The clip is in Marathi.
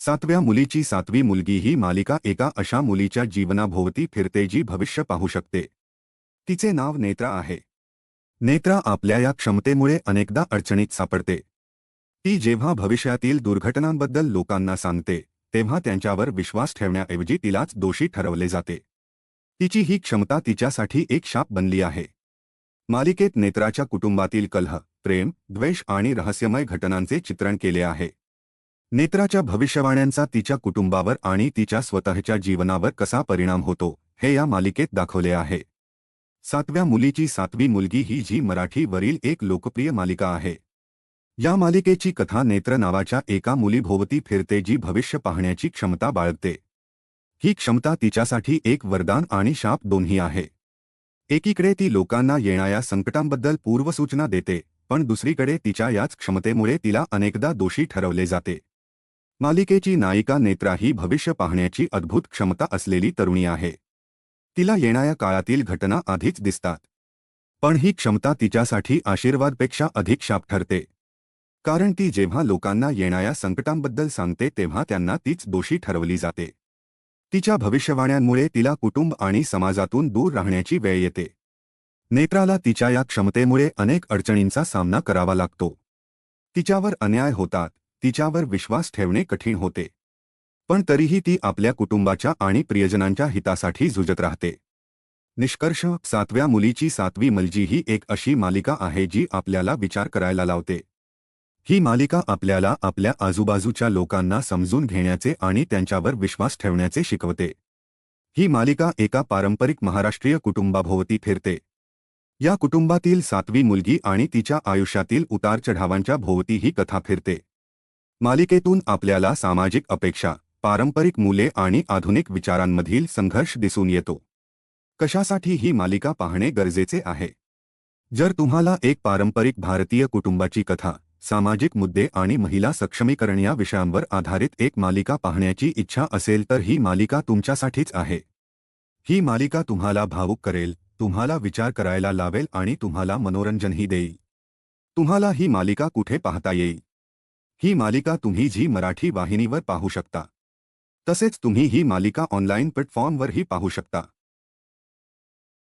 सातव्या मुलीची सातवी मुलगी ही मालिका एका अशा मुलीच्या जीवनाभोवती फिरते जी भविष्य पाहू शकते. तिचे नाव नेत्रा आहे. नेत्रा आपल्या या क्षमतेमुळे अनेकदा अडचणीत सापडते. ती जेव्हा भविष्यातील दुर्घटनांबद्दल लोकांना सांगते तेव्हा त्यांच्यावर विश्वास ठेवण्याऐवजी तिलाच दोषी ठरवले जाते. तिची ही क्षमता तिच्यासाठी एक शाप बनली आहे. मालिकेत नेत्राच्या कुटुंबातील कलह प्रेम द्वेष आणि रहस्यमय घटनांचे चित्रण केले आहे. नेत्राच्या भविष्यवाण्यांचा तिच्या कुटुंबावर आणि तिच्या स्वतःच्या जीवनावर कसा परिणाम होतो हे या मालिकेत दाखवले आहे. सातव्या मुलीची सातवी मुलगी ही जी मराठीवरील एक लोकप्रिय मालिका आहे. या मालिकेची कथा नेत्र नावाच्या एका मुलीभोवती फिरते जी भविष्य पाहण्याची क्षमता बाळगते. ही क्षमता तिच्यासाठी एक वरदान आणि शाप दोन्ही आहे. एकीकडे ती लोकांना येणाऱ्या संकटांबद्दल पूर्वसूचना देते पण दुसरीकडे तिच्या याच क्षमतेमुळे तिला अनेकदा दोषी ठरवले जाते. मालिकेची नायिका नेत्रा ही भविष्य पाहण्याची अद्भुत क्षमता असलेली तरुणी आहे. तिला येणाऱ्या काळातील घटना आधीच दिसतात. पण ही क्षमता तिच्यासाठी आशीर्वादपेक्षा अधिक शाप ठरते. कारण ती जेव्हा लोकांना येणाऱ्या संकटांबद्दल सांगते तेव्हा त्यांना तीच दोषी ठरवली जाते. तिच्या भविष्यवाण्यांमुळे तिला कुटुंब आणि समाजातून दूर राहण्याची वेळ येते. नेत्राला तिच्या या क्षमतेमुळे अनेक अडचणींचा सामना करावा लागतो. तिच्यावर अन्याय होतात. तिच्यावर विश्वास ठेवणे कठीण होते. पण तरीही ती आपल्या कुटुंबाच्या आणि प्रियजनांच्या हितासाठी झुजत राहते. निष्कर्ष सातव्या मुलीची सातवी मलजी ही एक अशी मालिका आहे जी आपल्याला विचार करायला लावते. ही मालिका आपल्याला आपल्या आजूबाजूच्या लोकांना समजून घेण्याचे आणि त्यांच्यावर विश्वास ठेवण्याचे शिकवते. ही मालिका एका पारंपरिक महाराष्ट्रीय कुटुंबाभोवती फिरते. या कुटुंबातील सातवी मुलगी आणि तिच्या आयुष्यातील उतारचढावांच्या भोवती ही कथा फिरते. मालिकेतून आपल्याला सामाजिक अपेक्षा पारंपरिक मूल्ये आणि आधुनिक विचारांमधील संघर्ष दिसून येतो. कशासाठी ही मालिका पाहणे गरजेचे आहे? जर तुम्हाला एक पारंपरिक भारतीय कुटुंबाची कथा सामाजिक मुद्दे आणि महिला सक्षमीकरण या विषयांवर आधारित एक मालिका पाहण्याची इच्छा असेल तर ही मालिका तुमच्यासाठीच आहे. ही मालिका तुम्हाला भावुक करेल तुम्हाला विचार करायला लावेल आणि तुम्हाला मनोरंजनही देईल. तुम्हाला ही मालिका कुठे पाहता येईल? ही मालिका तुम्ही झी मराठी वाहिनीवर पाहू शकता. तसेच तुम्ही ही मालिका ऑनलाईन प्लॅटफॉर्मवरही पाहू शकता.